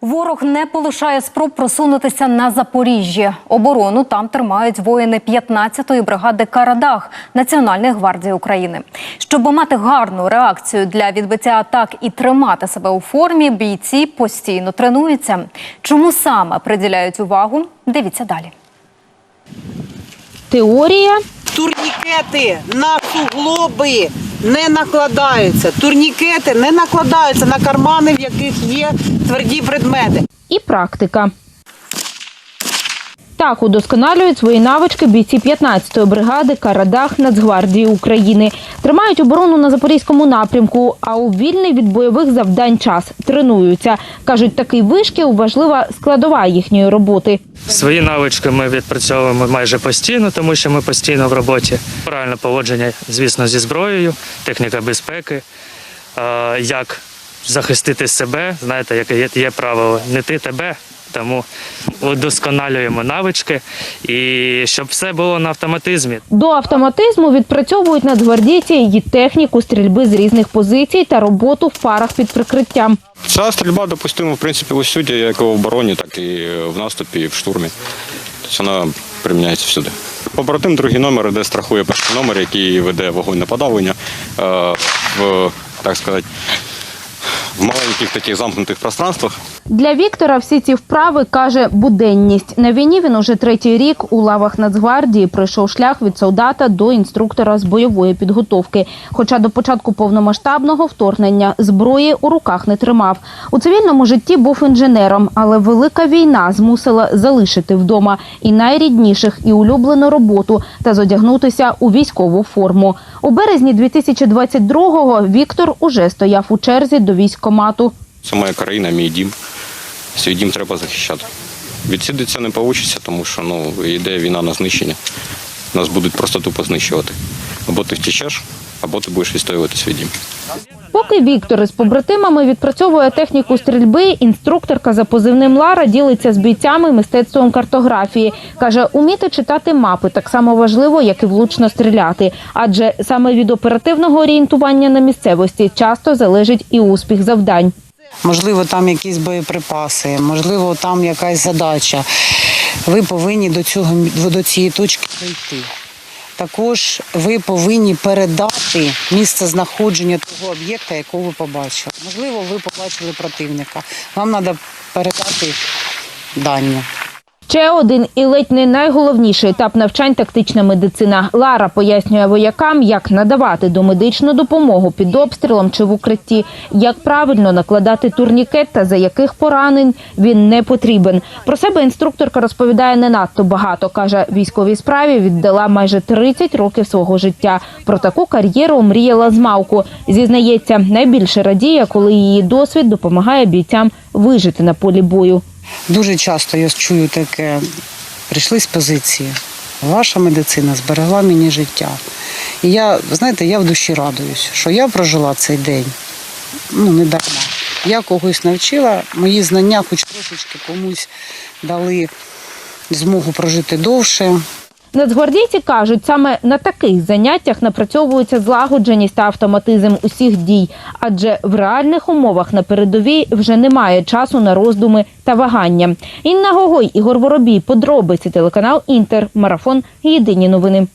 Ворог не полишає спроб просунутися на Запоріжжя. Оборону там тримають воїни 15-ї бригади Карадах Національної гвардії України. Щоб мати гарну реакцію для відбиття атак і тримати себе у формі, бійці постійно тренуються. Чому саме приділяють увагу? Дивіться далі. Теорія Турнікети на суглоби не накладаються. Турнікети не накладаються на кармани, в яких є тверді предмети. і практика. Так удосконалюють свої навички бійці 15-ї бригади Карадах Нацгвардії України. Тримають оборону на запорізькому напрямку, а у вільний від бойових завдань час тренуються. Кажуть, такий вишкіл важлива складова їхньої роботи. Свої навички ми відпрацьовуємо майже постійно, тому що ми постійно в роботі. Правильне поводження, звісно, зі зброєю, техніка безпеки, як захистити себе. Знаєте, яке є правило не ти тебе. Тому удосконалюємо навички і щоб все було на автоматизмі. До автоматизму відпрацьовують нацгвардійці її техніку стрільби з різних позицій та роботу в парах під прикриттям. Ця стрільба допустима, в принципі, усюди, як в обороні, так і в наступі, і в штурмі. Тобто вона приміняється всюди. Побратим другий номер, де страхує перший номер, який веде вогонь на подавлення е, в, так сказати, в маленьких таких замкнутих пространствах. Для Віктора всі ці вправи каже буденність. На війні він уже третій рік у лавах Нацгвардії пройшов шлях від солдата до інструктора з бойової підготовки. Хоча до початку повномасштабного вторгнення зброї у руках не тримав. У цивільному житті був інженером, але велика війна змусила залишити вдома і найрідніших, і улюблену роботу та зодягнутися у військову форму. У березні 2022-го Віктор уже стояв у черзі до військкомату. Це моя країна, мій дім. Свій дім треба захищати. Відсидитися не вийде, тому що ну, йде війна на знищення. Нас будуть просто тупо знищувати. Або ти втічеш, або ти будеш відстоювати свій дім. Поки Віктор із побратимами відпрацьовує техніку стрільби, інструкторка за позивним Лара ділиться з бійцями мистецтвом картографії. Каже, уміти читати мапи так само важливо, як і влучно стріляти. Адже саме від оперативного орієнтування на місцевості часто залежить і успіх завдань. Можливо, там якісь боєприпаси, можливо, там якась задача. Ви повинні до цього до цієї точки дійти. Також ви повинні передати місце знаходження того об'єкта, якого ви побачили. Можливо, ви побачили противника. Вам треба передати дані. Ще один і ледь не найголовніший етап навчань тактична медицина. Лара пояснює воякам, як надавати домедичну допомогу під обстрілом чи в укритті, як правильно накладати турнікет та за яких поранень він не потрібен. Про себе інструкторка розповідає не надто багато. каже, військовій справі віддала майже 30 років свого життя. Про таку кар'єру мріяла з малку. Зізнається, найбільше радіє, коли її досвід допомагає бійцям вижити на полі бою. Дуже часто я чую таке, прийшли з позиції. Ваша медицина зберегла мені життя. І я, знаєте, я в душі радуюсь, що я прожила цей день ну, не дарма. Я когось навчила, мої знання хоч трошечки комусь дали змогу прожити довше. Нацгвардійці кажуть, саме на таких заняттях напрацьовується злагодженість та автоматизм усіх дій, адже в реальних умовах на передовій вже немає часу на роздуми та вагання. Інна Гогой, Ігор Воробій, подробиці телеканал Інтер, марафон. Єдині новини.